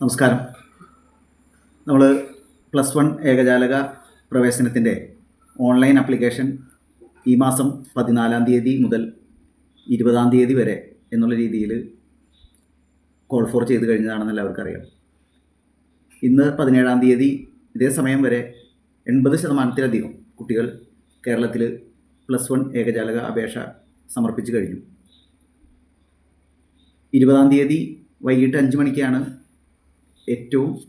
നമസ്കാരം. നമ്മൾ plus one ഏകജാലക പ്രവേശനത്തിന്റെ ഓൺലൈൻ ആപ്ലിക്കേഷൻ ഈ മാസം പതിനാലാം തീയതി മുതൽ ഇരുപതാം തീയതി വരെ എന്നുള്ള രീതിയിൽ കോൾ ഫോർ ചെയ്ത് കഴിഞ്ഞതാണെന്ന് എല്ലാവർക്കും അറിയാം. ഇന്ന് പതിനേഴാം തീയതി ഇതേ സമയം വരെ എൺപത് ശതമാനത്തിലധികം കുട്ടികൾ കേരളത്തിൽ പ്ലസ് വൺ ഏകജാലക അപേക്ഷ സമർപ്പിച്ചു കഴിഞ്ഞു. ഇരുപതാം തീയതി വൈകിട്ട് അഞ്ച് മണിക്കാണ് ഏറ്റവും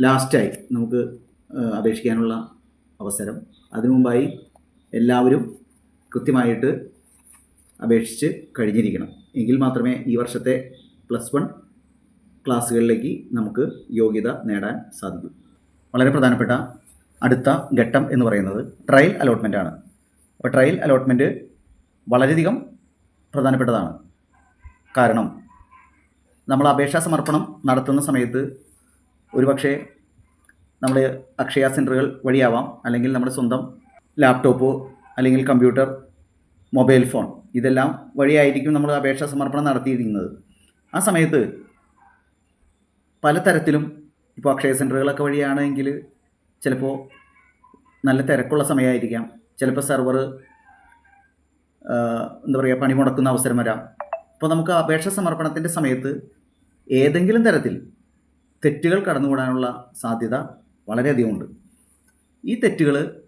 ലാസ്റ്റായി നമുക്ക് അപേക്ഷിക്കാനുള്ള അവസരം. അതിനു മുമ്പായി എല്ലാവരും കൃത്യമായിട്ട് അപേക്ഷിച്ച് കഴിഞ്ഞിരിക്കണം. എങ്കിൽ മാത്രമേ ഈ വർഷത്തെ പ്ലസ് വൺ ക്ലാസ്സുകളിലേക്ക് നമുക്ക് യോഗ്യത നേടാൻ സാധിക്കൂ. വളരെ പ്രധാനപ്പെട്ട അടുത്ത ഘട്ടം എന്ന് പറയുന്നത് ട്രയൽ അലോട്ട്മെന്റ് ആണ്. അപ്പോൾ ട്രയൽ അലോട്ട്മെന്റ് വളരെയധികം പ്രധാനപ്പെട്ടതാണ്. കാരണം നമ്മൾ അപേക്ഷാ സമർപ്പണം നടത്തുന്ന സമയത്ത് ഒരുപക്ഷെ നമ്മൾ അക്ഷയ സെന്ററുകൾ വഴിയാവാം. അല്ലെങ്കിൽ നമ്മുടെ സ്വന്തം ലാപ്ടോപ്പോ അല്ലെങ്കിൽ കമ്പ്യൂട്ടർ മൊബൈൽ ഫോൺ ഇതെല്ലാം വഴിയായിരിക്കും നമ്മൾ അപേക്ഷാ സമർപ്പണം നടത്തിയിരിക്കുന്നത്. ആ സമയത്ത് പലതരത്തിലും ഇപ്പോൾ അക്ഷയ സെന്ററുകളൊക്കെ വഴിയാണെങ്കിൽ ചിലപ്പോൾ നല്ല തിരക്കുള്ള സമയമായിരിക്കാം. ചിലപ്പോൾ സെർവർ എന്താ പറയുക പണി മുടക്കുന്ന അവസരം വരാം. അപ്പോൾ നമുക്ക് അപേക്ഷ സമർപ്പണത്തിന്റെ സമയത്ത് ഏതെങ്കിലും തരത്തിൽ തെറ്റുകൾ കടന്നുകൂടാനുള്ള സാധ്യത വളരെയധികമുണ്ട് ഈ തെറ്റുകൾ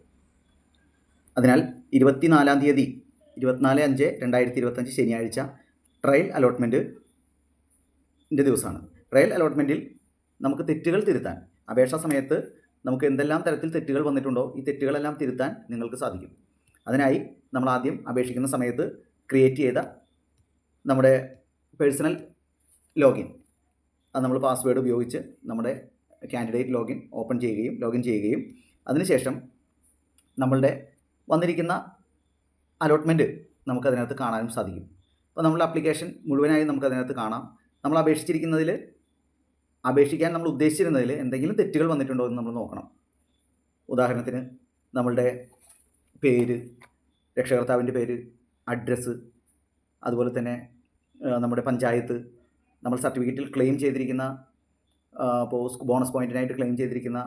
അതിനാൽ ഇരുപത്തിനാലാം തീയതി ഇരുപത്തിനാല് അഞ്ച് രണ്ടായിരത്തി ഇരുപത്തഞ്ച് ശനിയാഴ്ച ട്രയൽ അലോട്ട്മെന്റിന്റെ ദിവസമാണ്. ട്രയൽ അലോട്ട്മെന്റിൽ നമുക്ക് തെറ്റുകൾ തിരുത്താൻ അപേക്ഷാ സമയത്ത് നമുക്ക് എന്തെല്ലാം തരത്തിൽ തെറ്റുകൾ വന്നിട്ടുണ്ടോ ഈ തെറ്റുകളെല്ലാം തിരുത്താൻ നിങ്ങൾക്ക് സാധിക്കും. അതിനായി നമ്മൾ ആദ്യം അപേക്ഷിക്കുന്ന സമയത്ത് ക്രിയേറ്റ് ചെയ്ത നമ്മുടെ പേഴ്സണൽ ലോഗിൻ. അത് നമ്മൾ പാസ്വേഡ് ഉപയോഗിച്ച് നമ്മുടെ കാൻഡിഡേറ്റ് ലോഗിൻ ഓപ്പൺ ചെയ്യുകയും ലോഗിൻ ചെയ്യുകയും അതിനുശേഷം നമ്മളുടെ വന്നിരിക്കുന്ന അലോട്ട്മെന്റ് നമുക്കതിനകത്ത് കാണാനും സാധിക്കും. അപ്പോൾ നമ്മളുടെ അപ്ലിക്കേഷൻ മുഴുവനായി നമുക്കതിനകത്ത് കാണാം. നമ്മൾ അപേക്ഷിച്ചിരിക്കുന്നതിൽ അപേക്ഷിക്കാൻ നമ്മൾ ഉദ്ദേശിച്ചിരുന്നതിൽ എന്തെങ്കിലും തെറ്റുകൾ വന്നിട്ടുണ്ടോ എന്ന് നമ്മൾ നോക്കണം. ഉദാഹരണത്തിന് നമ്മളുടെ പേര് രക്ഷകർത്താവിന്റെ പേര് അഡ്രസ്സ് അതുപോലെ തന്നെ നമ്മുടെ പഞ്ചായത്ത് നമ്മൾ സർട്ടിഫിക്കറ്റിൽ ക്ലെയിം ചെയ്തിരിക്കുന്ന ഇപ്പോൾ ബോണസ് പോയിന്റിനായിട്ട് ക്ലെയിം ചെയ്തിരിക്കുന്ന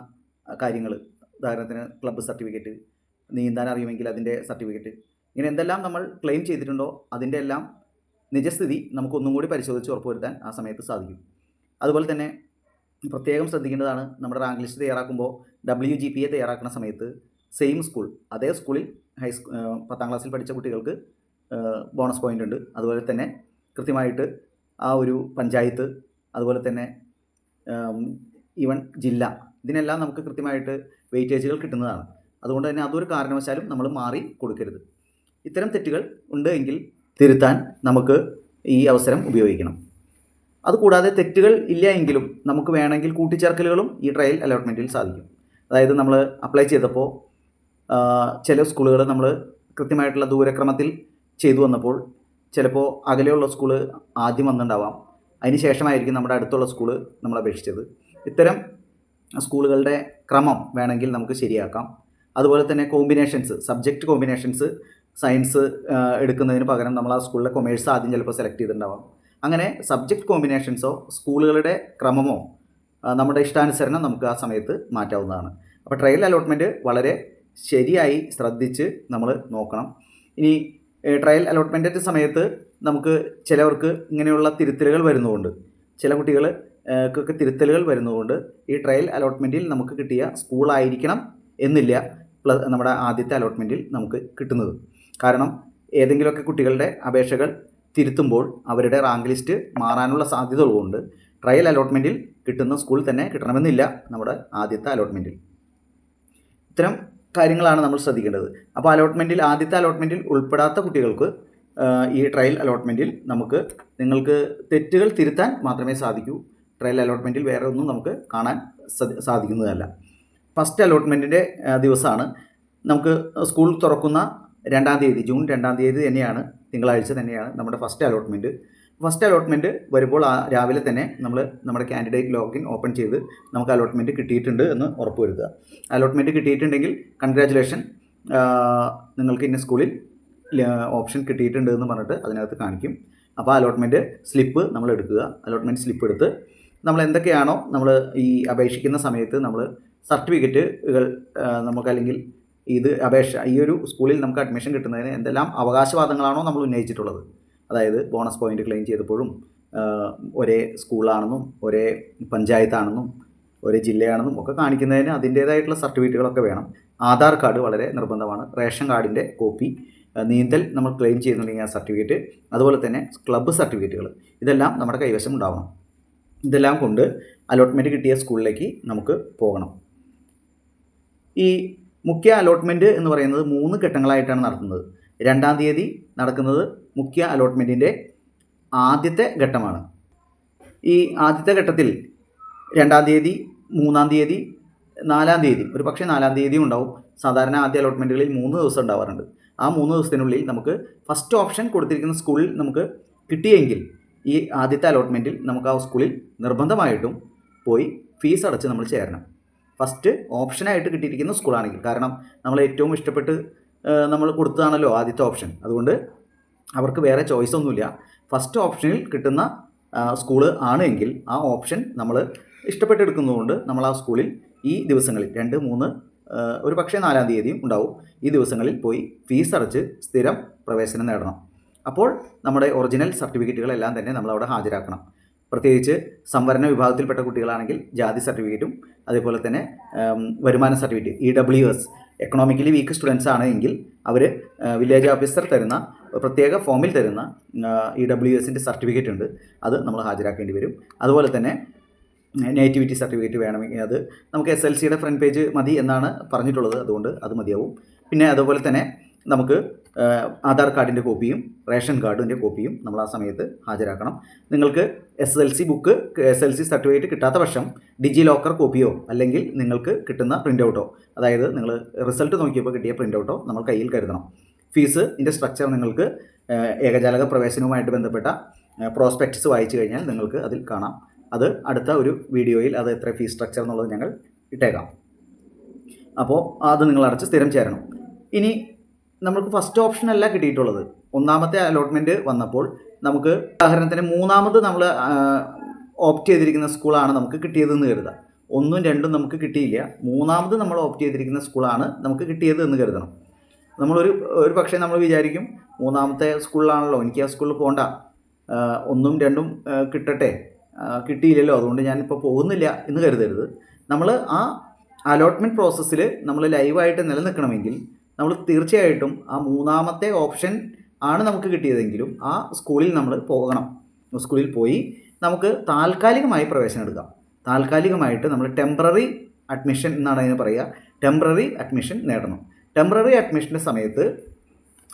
കാര്യങ്ങൾ. ഉദാഹരണത്തിന് ക്ലബ്ബ് സർട്ടിഫിക്കറ്റ് നീന്താൻ അറിയുമെങ്കിൽ അതിന്റെ സർട്ടിഫിക്കറ്റ് ഇങ്ങനെ എന്തെല്ലാം നമ്മൾ ക്ലെയിം ചെയ്തിട്ടുണ്ടോ അതിന്റെ എല്ലാം നിജസ്ഥിതി നമുക്കൊന്നും കൂടി പരിശോധിച്ച് ഉറപ്പുവരുത്താൻ ആ സമയത്ത് സാധിക്കും. അതുപോലെ തന്നെ പ്രത്യേകം ശ്രദ്ധിക്കേണ്ടതാണ് നമ്മുടെ റാങ്ക് ലിസ്റ്റ് തയ്യാറാക്കുമ്പോൾ ഡബ്ല്യു ജി പി എ തയ്യാറാക്കുന്ന സമയത്ത് സെയിം സ്കൂൾ അതേ സ്കൂളിൽ ഹൈസ്കൂ പത്താം ക്ലാസ്സിൽ പഠിച്ച കുട്ടികൾക്ക് ബോണസ് പോയിന്റ് ഉണ്ട്. അതുപോലെ തന്നെ കൃത്യമായിട്ട് ആ ഒരു പഞ്ചായത്ത് അതുപോലെ തന്നെ ഈവൻ ജില്ല ഇതിനെല്ലാം നമുക്ക് കൃത്യമായിട്ട് വെയിറ്റേജുകൾ കിട്ടുന്നതാണ്. അതുകൊണ്ട് തന്നെ അതൊരു കാരണവശാലും നമ്മൾ മാറി കൊടുക്കരുത്. ഇത്തരം തെറ്റുകൾ ഉണ്ട് എങ്കിൽ തിരുത്താൻ നമുക്ക് ഈ അവസരം ഉപയോഗിക്കണം. അതുകൂടാതെ തെറ്റുകൾ ഇല്ല എങ്കിലും നമുക്ക് വേണമെങ്കിൽ കൂട്ടിച്ചേർക്കലുകളും ഈ ട്രയൽ അലോട്ട്മെന്റിൽ സാധിക്കും. അതായത് നമ്മൾ അപ്ലൈ ചെയ്തപ്പോൾ ചില സ്കൂളുകൾ നമ്മൾ കൃത്യമായിട്ടുള്ള ദൂരക്രമത്തിൽ ചെയ്തു വന്നപ്പോൾ ചിലപ്പോൾ അകലെയുള്ള സ്കൂൾ ആദ്യം വന്നിട്ടുണ്ടാവാം അതിന് ശേഷമായിരിക്കും നമ്മുടെ അടുത്തുള്ള സ്കൂൾ നമ്മൾ അപേക്ഷിച്ചത്. ഇത്തരം സ്കൂളുകളുടെ ക്രമം വേണമെങ്കിൽ നമുക്ക് ശരിയാക്കാം. അതുപോലെ തന്നെ കോമ്പിനേഷൻസ് സബ്ജക്റ്റ് കോമ്പിനേഷൻസ് സയൻസ് എടുക്കുന്നതിന് പകരം നമ്മൾ ആ സ്കൂളിലെ കൊമേഴ്സ് ആദ്യം ചിലപ്പോൾ സെലക്ട് ചെയ്തിട്ടുണ്ടാവാം. അങ്ങനെ സബ്ജക്റ്റ് കോമ്പിനേഷൻസോ സ്കൂളുകളുടെ ക്രമമോ നമ്മുടെ ഇഷ്ടാനുസരണം നമുക്ക് ആ സമയത്ത് മാറ്റാവുന്നതാണ്. അപ്പോൾ ട്രയൽ അലോട്ട്മെന്റ് വളരെ ശരിയായി ശ്രദ്ധിച്ച് നമ്മൾ നോക്കണം. ഇനി ട്രയൽ അലോട്ട്മെന്റ് സമയത്ത് നമുക്ക് ചിലവർക്ക് ഇങ്ങനെയുള്ള തിരുത്തലുകൾ വരുന്നതുകൊണ്ട് ചില കുട്ടികൾ ഒക്കെ തിരുത്തലുകൾ വരുന്നതുകൊണ്ട് ഈ ട്രയൽ അലോട്ട്മെന്റിൽ നമുക്ക് കിട്ടിയ സ്കൂളായിരിക്കണം എന്നില്ല പ്ലസ് നമ്മുടെ ആദ്യത്തെ അലോട്ട്മെന്റിൽ നമുക്ക് കിട്ടുന്നത്. കാരണം ഏതെങ്കിലുമൊക്കെ കുട്ടികളുടെ അപേക്ഷകൾ തിരുത്തുമ്പോൾ അവരുടെ റാങ്ക് ലിസ്റ്റ് മാറാനുള്ള സാധ്യത ഉള്ളതുകൊണ്ട് ട്രയൽ അലോട്ട്മെന്റിൽ കിട്ടുന്ന സ്കൂൾ തന്നെ കിട്ടണമെന്നില്ല നമ്മുടെ ആദ്യത്തെ അലോട്ട്മെന്റിൽ ഇത്തരം കാര്യങ്ങളാണ് നമ്മൾ ശ്രദ്ധിക്കേണ്ടത്. അപ്പോൾ അലോട്ട്മെന്റിൽ ആദ്യത്തെ അലോട്ട്മെന്റിൽ ഉൾപ്പെടാത്ത കുട്ടികൾക്ക് ഈ ട്രയൽ അലോട്ട്മെന്റിൽ നമുക്ക് നിങ്ങൾക്ക് തെറ്റുകൾ തിരുത്താൻ മാത്രമേ സാധിക്കൂ. ട്രയൽ അലോട്ട്മെന്റിൽ വേറെ ഒന്നും നമുക്ക് കാണാൻ സാധിക്കുന്നതല്ല. ഫസ്റ്റ് അലോട്ട്മെന്റിന്റെ ദിവസമാണ്. നമുക്ക് സ്കൂൾ തുറക്കുന്ന രണ്ടാം തീയതി ജൂൺ രണ്ടാം തീയതി തന്നെയാണ് തിങ്കളാഴ്ച തന്നെയാണ് നമ്മുടെ ഫസ്റ്റ് അലോട്ട്മെന്റ് ഫസ്റ്റ് അലോട്ട്മെന്റ് വരുമ്പോൾ ആ രാവിലെ തന്നെ നമ്മൾ നമ്മുടെ കാൻഡിഡേറ്റ് ലോഗിൻ ഓപ്പൺ ചെയ്ത് നമുക്ക് അലോട്ട്മെന്റ് കിട്ടിയിട്ടുണ്ട് എന്ന് ഉറപ്പ് ഉറപ്പുവരുത്തുക. അലോട്ട്മെന്റ് കിട്ടിയിട്ടുണ്ടെങ്കിൽ കൺഗ്രാജുലേഷൻ നിങ്ങൾക്ക് ഇന്ന സ്കൂളിൽ ഓപ്ഷൻ കിട്ടിയിട്ടുണ്ട് എന്ന് പറഞ്ഞിട്ട് അതിനകത്ത് കാണിക്കും. അപ്പോൾ അലോട്ട്മെന്റ് സ്ലിപ്പ് നമ്മൾ എടുക്കുക. അലോട്ട്മെന്റ് സ്ലിപ്പ് എടുത്ത് നമ്മൾ എന്തൊക്കെയാണോ നമ്മൾ ഈ അപേക്ഷിക്കുന്ന സമയത്ത് നമ്മൾ സർട്ടിഫിക്കറ്റുകൾ നമുക്ക് അല്ലെങ്കിൽ ഇത് അപേക്ഷ ഈ ഒരു സ്കൂളിൽ നമുക്ക് അഡ്മിഷൻ കിട്ടുന്നതിന് എന്തെല്ലാം അവകാശവാദങ്ങളാണോ നമ്മൾ ഉന്നയിച്ചിട്ടുള്ളത്. അതായത് ബോണസ് പോയിന്റ് ക്ലെയിം ചെയ്തപ്പോഴും ഒരേ സ്കൂളാണെന്നും ഒരേ പഞ്ചായത്താണെന്നും ഒരേ ജില്ലയാണെന്നും ഒക്കെ കാണിക്കുന്നതിന് അതിന്റേതായിട്ടുള്ള സർട്ടിഫിക്കറ്റുകളൊക്കെ വേണം. ആധാർ കാർഡ് വളരെ നിർബന്ധമാണ്. റേഷൻ കാർഡിന്റെ കോപ്പി നീന്തൽ നമ്മൾ ക്ലെയിം ചെയ്യുന്നുണ്ടെങ്കിൽ ആ സർട്ടിഫിക്കറ്റ് അതുപോലെ തന്നെ ക്ലബ്ബ് സർട്ടിഫിക്കറ്റുകൾ ഇതെല്ലാം നമ്മുടെ കൈവശം ഉണ്ടാവണം. ഇതെല്ലാം കൊണ്ട് അലോട്ട്മെന്റ് കിട്ടിയ സ്കൂളിലേക്ക് നമുക്ക് പോകണം. ഈ മുഖ്യ അലോട്ട്മെന്റ് എന്ന് പറയുന്നത് മൂന്ന് ഘട്ടങ്ങളായിട്ടാണ് നടത്തുന്നത്. രണ്ടാം തീയതി നടക്കുന്നത് മുഖ്യ അലോട്ട്മെന്റിന്റെ ആദ്യത്തെ ഘട്ടമാണ്. ഈ ആദ്യത്തെ ഘട്ടത്തിൽ രണ്ടാം തീയതി മൂന്നാം തീയതി നാലാം തീയതി ഒരു പക്ഷേ നാലാം തീയതി ഉണ്ടാവും. സാധാരണ ആദ്യ അലോട്ട്മെന്റുകളിൽ മൂന്ന് ദിവസം ഉണ്ടാവാറുണ്ട്. ആ മൂന്ന് ദിവസത്തിനുള്ളിൽ നമുക്ക് ഫസ്റ്റ് ഓപ്ഷൻ കൊടുത്തിരിക്കുന്ന സ്കൂളിൽ നമുക്ക് കിട്ടിയെങ്കിൽ ഈ ആദ്യത്തെ അലോട്ട്മെന്റിൽ നമുക്ക് ആ സ്കൂളിൽ നിർബന്ധമായിട്ടും പോയി ഫീസ് അടച്ച് നമ്മൾ ചേരണം. ഫസ്റ്റ് ഓപ്ഷനായിട്ട് കിട്ടിയിരിക്കുന്ന സ്കൂളാണെങ്കിൽ കാരണം നമ്മൾ ഏറ്റവും ഇഷ്ടപ്പെട്ട് നമ്മൾ കൊടുത്തതാണല്ലോ ആദ്യത്തെ ഓപ്ഷൻ അതുകൊണ്ട് അവർക്ക് വേറെ ചോയ്സ് ഒന്നുമില്ല. ഫസ്റ്റ് ഓപ്ഷനിൽ കിട്ടുന്ന സ്കൂൾ ആണ് എങ്കിൽ ആ ഓപ്ഷൻ നമ്മൾ ഇഷ്ടപ്പെട്ടെടുക്കുന്നതുകൊണ്ട് നമ്മൾ ആ സ്കൂളിൽ ഈ ദിവസങ്ങളിൽ രണ്ട് മൂന്ന് ഒരു പക്ഷേ നാലാം തീയതിയും ഉണ്ടാവും. ഈ ദിവസങ്ങളിൽ പോയി ഫീസ് അടച്ച് സ്ഥിരം പ്രവേശനം നേടണം. അപ്പോൾ നമ്മുടെ ഒറിജിനൽ സർട്ടിഫിക്കറ്റുകളെല്ലാം തന്നെ നമ്മളവിടെ ഹാജരാക്കണം. പ്രത്യേകിച്ച് സംവരണ വിഭാഗത്തിൽപ്പെട്ട കുട്ടികളാണെങ്കിൽ ജാതി സർട്ടിഫിക്കറ്റും അതേപോലെ തന്നെ വരുമാന certificate E W S economically weak students ആണ് എങ്കിൽ അവർ വില്ലേജ് ഓഫീസർ തരുന്ന പ്രത്യേക ഫോമിൽ തരുന്ന ഇ ഡബ്ല്യു എസിന്റെ സർട്ടിഫിക്കറ്റ് ഉണ്ട്. അത് നമ്മൾ ഹാജരാക്കേണ്ടി വരും. അതുപോലെ തന്നെ നേറ്റിവിറ്റി സർട്ടിഫിക്കറ്റ് വേണമെങ്കിൽ അത് നമുക്ക് എസ് എൽ സിയുടെ ഫ്രണ്ട് പേജ് മതി എന്നാണ് പറഞ്ഞിട്ടുള്ളത്. അതുകൊണ്ട് അത് മതിയാവും. പിന്നെ അതുപോലെ തന്നെ നമുക്ക് ആധാർ കാർഡിന്റെ കോപ്പിയും റേഷൻ കാർഡിന്റെ കോപ്പിയും നമ്മൾ ആ സമയത്ത് ഹാജരാക്കണം. നിങ്ങൾക്ക് S L C book S L C certificate കിട്ടാത്ത പക്ഷം ഡിജി ലോക്കർ കോപ്പിയോ അല്ലെങ്കിൽ നിങ്ങൾക്ക് കിട്ടുന്ന പ്രിന്റ് ഔട്ടോ അതായത് നിങ്ങൾ റിസൾട്ട് നോക്കിയപ്പോൾ കിട്ടിയ പ്രിന്റ് ഔട്ടോ നമ്മൾ കയ്യിൽ കരുതണം. ഫീസ് ഇതിന്റെ സ്ട്രക്ചർ നിങ്ങൾക്ക് ഏകജാലക പ്രവേശനവുമായിട്ട് ബന്ധപ്പെട്ട പ്രോസ്പെക്ട്സ് വായിച്ചു കഴിഞ്ഞാൽ നിങ്ങൾക്ക് അതിൽ കാണാം. അത് അടുത്ത ഒരു വീഡിയോയിൽ അത് എത്ര ഫീസ് സ്ട്രക്ചർ എന്നുള്ളത് ഞങ്ങൾ ഇട്ടേക്കാം. അപ്പോൾ അത് നിങ്ങൾ അടച്ച് സ്ഥിരം ചേരണം. ഇനി നമുക്ക് ഫസ്റ്റ് ഓപ്ഷൻ അല്ല കിട്ടിയിട്ടുള്ളത്. ഒന്നാമത്തെ അലോട്ട്മെന്റ് വന്നപ്പോൾ നമുക്ക് ഉദാഹരണത്തിന് മൂന്നാമത് നമ്മൾ ഓപ്റ്റ് ചെയ്തിരിക്കുന്ന സ്കൂളാണ് നമുക്ക് കിട്ടിയതെന്ന് കരുതാം ഒന്നും രണ്ടും നമുക്ക് കിട്ടിയില്ല. മൂന്നാമത് നമ്മൾ ഓപ്റ്റ് ചെയ്തിരിക്കുന്ന സ്കൂളാണ് നമുക്ക് കിട്ടിയത് എന്ന് കരുതണം. നമ്മളൊരു ഒരു പക്ഷേ നമ്മൾ വിചാരിക്കും മൂന്നാമത്തെ സ്കൂളിലാണല്ലോ എനിക്ക് ആ സ്കൂളിൽ പോകണ്ട ഒന്നും രണ്ടും കിട്ടട്ടെ. കിട്ടിയില്ലല്ലോ അതുകൊണ്ട് ഞാനിപ്പോൾ പോകുന്നില്ല എന്ന് കരുതരുത്. നമ്മൾ ആ അലോട്ട്മെന്റ് പ്രോസസ്സിൽ നമ്മൾ ലൈവായിട്ട് നിലനിൽക്കണമെങ്കിൽ നമ്മൾ തീർച്ചയായിട്ടും ആ മൂന്നാമത്തെ ഓപ്ഷൻ ആണ് നമുക്ക് കിട്ടിയതെങ്കിലും ആ സ്കൂളിൽ നമ്മൾ പോകണം. സ്കൂളിൽ പോയി നമുക്ക് താൽക്കാലികമായി പ്രവേശനം എടുക്കാം. താൽക്കാലികമായിട്ട് നമ്മൾ ടെമ്പററി അഡ്മിഷൻ എന്നാണ് അതിന് പറയുക. ടെമ്പററി അഡ്മിഷൻ നേടണം. ടെമ്പററി അഡ്മിഷന്റെ സമയത്ത്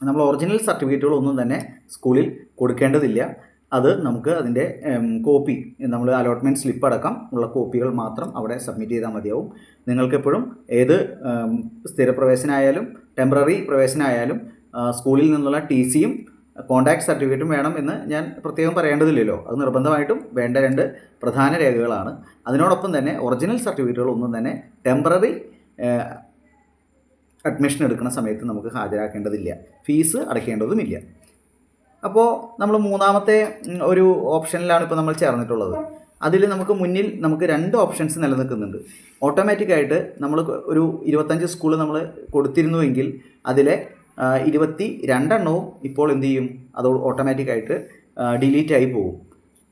നമ്മൾ ഒറിജിനൽ സർട്ടിഫിക്കറ്റുകളൊന്നും തന്നെ സ്കൂളിൽ കൊടുക്കേണ്ടതില്ല. അത് നമുക്ക് അതിന്റെ കോപ്പി നമ്മൾ അലോട്ട്മെന്റ് സ്ലിപ്പ് അടക്കം ഉള്ള കോപ്പികൾ മാത്രം അവിടെ സബ്മിറ്റ് ചെയ്താൽ മതിയാവും. നിങ്ങൾക്കെപ്പോഴും ഏത് സ്ഥിരപ്രവേശനായാലും ടെമ്പററി പ്രവേശനമായാലും സ്കൂളിൽ നിന്നുള്ള ടി സിയും കോൺടാക്ട് സർട്ടിഫിക്കറ്റും വേണം എന്ന് ഞാൻ പ്രത്യേകം പറയേണ്ടതില്ലല്ലോ. അത് നിർബന്ധമായിട്ടും വേണ്ട രണ്ട് പ്രധാന രേഖകളാണ്. അതിനോടൊപ്പം തന്നെ ഒറിജിനൽ സർട്ടിഫിക്കറ്റുകളൊന്നും തന്നെ ടെമ്പററി അഡ്മിഷൻ എടുക്കുന്ന സമയത്ത് നമുക്ക് ഹാജരാക്കേണ്ടതില്ല. ഫീസ് അടയ്ക്കേണ്ടതുമില്ല. അപ്പോൾ നമ്മൾ മൂന്നാമത്തെ ഒരു ഓപ്ഷനിലാണ് ഇപ്പോൾ നമ്മൾ ചേർന്നിട്ടുള്ളത്. അതിൽ നമുക്ക് മുന്നിൽ നമുക്ക് രണ്ട് ഓപ്ഷൻസ് നിലനിൽക്കുന്നുണ്ട്. ഓട്ടോമാറ്റിക്കായിട്ട് നമ്മൾ ഒരു ഇരുപത്തഞ്ച് സ്കൂൾ നമ്മൾ കൊടുത്തിരുന്നുവെങ്കിൽ അതിലെ ഇരുപത്തി രണ്ടെണ്ണവും ഇപ്പോൾ എന്ത് ചെയ്യും? അത് ഓട്ടോമാറ്റിക്കായിട്ട് ഡിലീറ്റ് ആയി പോകും.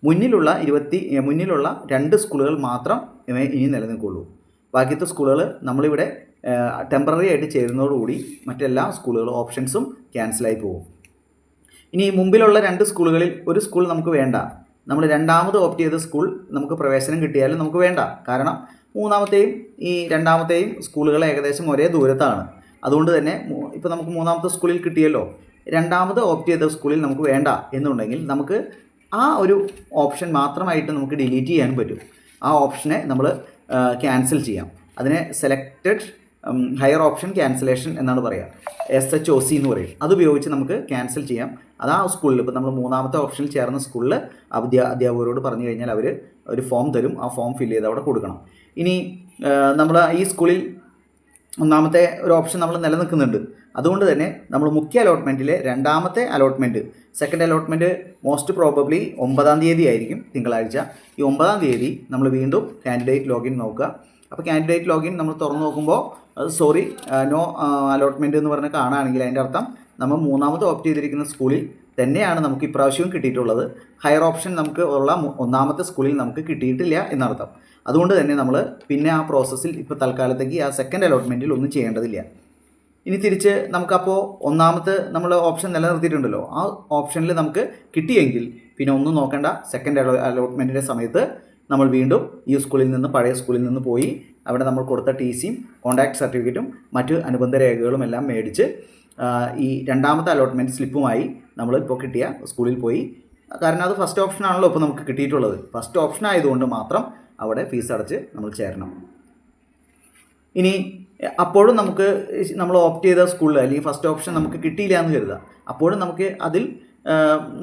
മുന്നിലുള്ള ഇരുപത്തി മുന്നിലുള്ള രണ്ട് സ്കൂളുകൾ മാത്രം ഇനി നിലനിൽക്കുള്ളൂ. ബാക്കിയത്തെ സ്കൂളുകൾ നമ്മളിവിടെ ടെമ്പററി ആയിട്ട് ചേരുന്നതോടുകൂടി മറ്റെല്ലാ സ്കൂളുകളും ഓപ്ഷൻസും ക്യാൻസലായി പോകും. ഇനി മുമ്പിലുള്ള രണ്ട് സ്കൂളുകളിൽ ഒരു സ്കൂൾ നമുക്ക് വേണ്ട. നമ്മൾ രണ്ടാമത് ഓപ്റ്റ് ചെയ്ത സ്കൂൾ നമുക്ക് പ്രവേശനം കിട്ടിയാലും നമുക്ക് വേണ്ട. കാരണം മൂന്നാമത്തെയും ഈ രണ്ടാമത്തെയും സ്കൂളുകൾ ഏകദേശം ഒരേ ദൂരത്താണ്. അതുകൊണ്ട് തന്നെ ഇപ്പോൾ നമുക്ക് മൂന്നാമത്തെ സ്കൂളിൽ കിട്ടിയല്ലോ. രണ്ടാമത് ഓപ്റ്റ് ചെയ്ത സ്കൂളിൽ നമുക്ക് വേണ്ട എന്നുണ്ടെങ്കിൽ നമുക്ക് ആ ഒരു ഓപ്ഷൻ മാത്രമായിട്ട് നമുക്ക് ഡിലീറ്റ് ചെയ്യാൻ പറ്റും. ആ ഓപ്ഷനെ നമ്മൾ ക്യാൻസൽ ചെയ്യാം. അതിനെ സെലക്റ്റഡ് ഹയർ ഓപ്ഷൻ ക്യാൻസലേഷൻ എന്നാണ് പറയുക എസ് എച്ച് ഒ സി എന്ന് പറയും. അതുപയോഗിച്ച് നമുക്ക് ക്യാൻസൽ ചെയ്യാം. അത് ആ സ്കൂളിൽ ഇപ്പോൾ നമ്മൾ മൂന്നാമത്തെ ഓപ്ഷനിൽ ചേർന്ന സ്കൂളിൽ അധ്യാ അധ്യാപകരോട് പറഞ്ഞു കഴിഞ്ഞാൽ അവർ ഒരു ഫോം തരും. ആ ഫോം ഫില്ല് ചെയ്ത് അവിടെ കൊടുക്കണം. ഇനി നമ്മൾ ഈ സ്കൂളിൽ ഒന്നാമത്തെ ഒരു ഓപ്ഷൻ നമ്മൾ നിലനിൽക്കുന്നുണ്ട്. അതുകൊണ്ട് തന്നെ നമ്മൾ മുഖ്യ അലോട്ട്മെന്റിലെ രണ്ടാമത്തെ allotment second allotment most probably ഒമ്പതാം തീയതി ആയിരിക്കും തിങ്കളാഴ്ച. ഈ ഒമ്പതാം തീയതി നമ്മൾ വീണ്ടും കാൻഡിഡേറ്റ് ലോഗിൻ നോക്കുക. അപ്പോൾ കാൻഡിഡേറ്റ് ലോഗിൻ നമ്മൾ തുറന്നു നോക്കുമ്പോൾ സോറി നോ അലോട്ട്മെന്റ് എന്ന് പറഞ്ഞ് കാണുകയാണെങ്കിൽ അതിന്റെ അർത്ഥം നമ്മൾ മൂന്നാമത് ഓപ്റ്റ് ചെയ്തിരിക്കുന്ന സ്കൂളിൽ തന്നെയാണ് നമുക്ക് ഇപ്രാവശ്യവും കിട്ടിയിട്ടുള്ളത്. ഹയർ ഓപ്ഷൻ നമുക്ക് ഉള്ള ഒന്നാമത്തെ സ്കൂളിൽ നമുക്ക് കിട്ടിയിട്ടില്ല എന്നർത്ഥം. അതുകൊണ്ട് തന്നെ നമ്മൾ പിന്നെ ആ പ്രോസസ്സിൽ ഇപ്പോൾ തൽക്കാലത്തേക്ക് ആ സെക്കൻഡ് അലോട്ട്മെന്റിൽ ഒന്നും ചെയ്യേണ്ടതില്ല. ഇനി തിരിച്ച് നമുക്കപ്പോൾ ഒന്നാമത്തെ നമ്മൾ ഓപ്ഷൻ നിലനിർത്തിയിട്ടുണ്ടല്ലോ. ആ ഓപ്ഷനിൽ നമുക്ക് കിട്ടിയെങ്കിൽ പിന്നെ ഒന്നും നോക്കേണ്ട. സെക്കൻഡ് അലോ അലോട്ട്മെന്റിന്റെ സമയത്ത് നമ്മൾ വീണ്ടും ഈ സ്കൂളിൽ നിന്ന് പഴയ സ്കൂളിൽ നിന്ന് പോയി അവിടെ നമ്മൾ കൊടുത്ത ടി സിയും കോൺടാക്ട് സർട്ടിഫിക്കറ്റും മറ്റ് അനുബന്ധ രേഖകളും എല്ലാം മേടിച്ച് ഈ രണ്ടാമത്തെ അലോട്ട്മെന്റ് സ്ലിപ്പുമായി നമ്മൾ ഇപ്പോൾ കിട്ടിയ സ്കൂളിൽ പോയി. കാരണം അത് ഫസ്റ്റ് ഓപ്ഷൻ ആണല്ലോ ഇപ്പോൾ നമുക്ക് കിട്ടിയിട്ടുള്ളത്. ഫസ്റ്റ് ഓപ്ഷൻ ആയതുകൊണ്ട് മാത്രം അവിടെ ഫീസ് അടച്ച് നമ്മൾ ചേരണം. ഇനി അപ്പോഴും നമുക്ക് നമ്മൾ ഓപ്റ്റ് ചെയ്ത സ്കൂളിൽ അല്ലെങ്കിൽ ഫസ്റ്റ് ഓപ്ഷൻ നമുക്ക് കിട്ടിയില്ല എന്ന് കരുതുക. അപ്പോഴും നമുക്ക് അതിൽ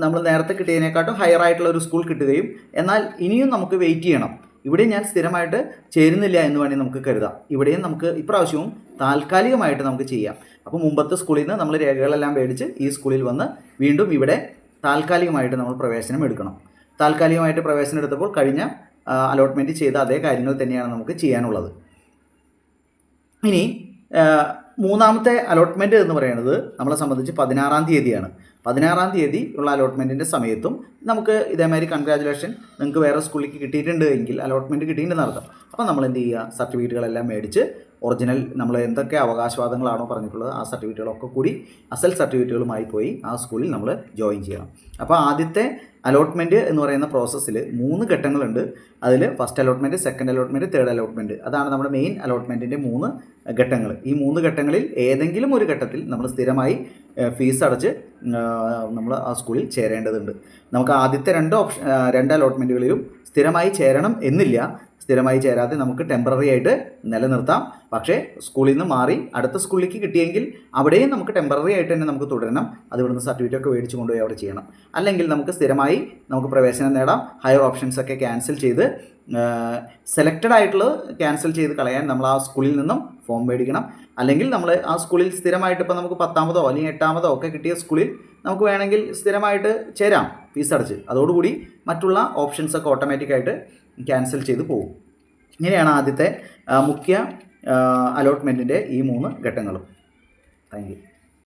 നമ്മൾ നേരത്തെ കിട്ടിയതിനെക്കാട്ടും ഹയർ ആയിട്ടുള്ള ഒരു സ്കൂൾ കിട്ടുകയും എന്നാൽ ഇനിയും നമുക്ക് വെയിറ്റ് ചെയ്യണം. ഇവിടെ ഞാൻ സ്ഥിരമായിട്ട് ചേരുന്നില്ല എന്ന് വേണമെങ്കിൽ നമുക്ക് കരുതാം. ഇവിടെയും നമുക്ക് ഇപ്രാവശ്യവും താൽക്കാലികമായിട്ട് നമുക്ക് ചെയ്യാം. അപ്പോൾ മുമ്പത്തെ സ്കൂളിൽ നിന്ന് നമ്മൾ രേഖകളെല്ലാം മേടിച്ച് ഈ സ്കൂളിൽ വന്ന് വീണ്ടും ഇവിടെ താൽക്കാലികമായിട്ട് നമ്മൾ പ്രവേശനം എടുക്കണം. താൽക്കാലികമായിട്ട് പ്രവേശനം എടുത്തപ്പോൾ കഴിഞ്ഞ അലോട്ട്മെന്റ് ചെയ്ത അതേ കാര്യങ്ങൾ തന്നെയാണ് നമുക്ക് ചെയ്യാനുള്ളത്. ഇനി മൂന്നാമത്തെ അലോട്ട്മെന്റ് എന്ന് പറയുന്നത് നമ്മളെ സംബന്ധിച്ച് പതിനാറാം തീയതിയാണ്. പതിനാറാം തീയതി ഉള്ള അലോട്ട്മെന്റിന്റെ സമയത്തും നമുക്ക് ഇതേമാതിരി കൺഗ്രാജുലേഷൻ നിങ്ങൾക്ക് വേറെ സ്കൂളിലേക്ക് കിട്ടിയിട്ടുണ്ട് എങ്കിൽ അലോട്ട്മെന്റ് കിട്ടിയിട്ടുണ്ടെന്ന് അർത്ഥം അപ്പോൾ നമ്മൾ എന്ത് ചെയ്യുക? സർട്ടിഫിക്കറ്റുകളെല്ലാം മേടിച്ച് ഒറിജിനൽ നമ്മൾ എന്തൊക്കെ അവകാശവാദങ്ങളാണോ പറഞ്ഞിട്ടുള്ളത് ആ സർട്ടിഫിക്കറ്റുകളൊക്കെ കൂടി അസൽ സർട്ടിഫിക്കറ്റുകളുമായി പോയി ആ സ്കൂളിൽ നമ്മൾ ജോയിൻ ചെയ്യണം. അപ്പോൾ ആദ്യത്തെ അലോട്ട്മെന്റ് എന്ന് പറയുന്ന പ്രോസസ്സിൽ മൂന്ന് ഘട്ടങ്ങളുണ്ട്. അതിൽ first allotment second allotment third allotment അതാണ് നമ്മുടെ മെയിൻ അലോട്ട്മെന്റിന്റെ മൂന്ന് ഘട്ടങ്ങൾ ഈ മൂന്ന് ഘട്ടങ്ങളിൽ ഏതെങ്കിലും ഒരു ഘട്ടത്തിൽ നമ്മൾ സ്ഥിരമായി ഫീസ് അടച്ച് നമ്മൾ ആ സ്കൂളിൽ ചേരേണ്ടതുണ്ട്. നമുക്ക് ആദ്യത്തെ രണ്ട് ഓപ്ഷൻ രണ്ട് അലോട്ട്മെന്റുകളിലും സ്ഥിരമായി ചേരണം എന്നില്ല. സ്ഥിരമായി ചേരാതെ നമുക്ക് ടെമ്പററി ആയിട്ട് നിലനിർത്താം. പക്ഷേ സ്കൂളിൽ നിന്ന് മാറി അടുത്ത സ്കൂളിലേക്ക് കിട്ടിയെങ്കിൽ അവിടെയും നമുക്ക് ടെമ്പററി ആയിട്ട് തന്നെ നമുക്ക് തുടരണം. അത് ഇവിടുന്ന് സർട്ടിഫിക്കറ്റ് ഒക്കെ മേടിച്ച് കൊണ്ടുപോയി അവിടെ ചെയ്യണം. അല്ലെങ്കിൽ നമുക്ക് സ്ഥിരമായി നമുക്ക് പ്രവേശനം നേടാം. ഹയർ ഓപ്ഷൻസ് ഒക്കെ ക്യാൻസൽ ചെയ്ത് സെലക്റ്റഡ് ആയിട്ടുള്ളത് ക്യാൻസൽ ചെയ്ത് കളയാൻ നമ്മൾ ആ സ്കൂളിൽ നിന്നും ഫോം മേടിക്കണം. അല്ലെങ്കിൽ നമ്മൾ ആ സ്കൂളിൽ സ്ഥിരമായിട്ട് ഇപ്പോൾ നമുക്ക് പത്താമതോ അല്ലെങ്കിൽ എട്ടാമതോ ഒക്കെ കിട്ടിയ സ്കൂളിൽ നമുക്ക് വേണമെങ്കിൽ സ്ഥിരമായിട്ട് ചേരാം ഫീസ് അടച്ച്. അതോടുകൂടി മറ്റുള്ള ഓപ്ഷൻസൊക്കെ ഓട്ടോമാറ്റിക്കായിട്ട് ക്യാൻസൽ ചെയ്ത് പോകും ഇങ്ങനെയാണ് ആദ്യത്തെ മുഖ്യ അലോട്ട്മെന്റിന്റെ ഈ മൂന്ന് ഘട്ടങ്ങളും. താങ്ക്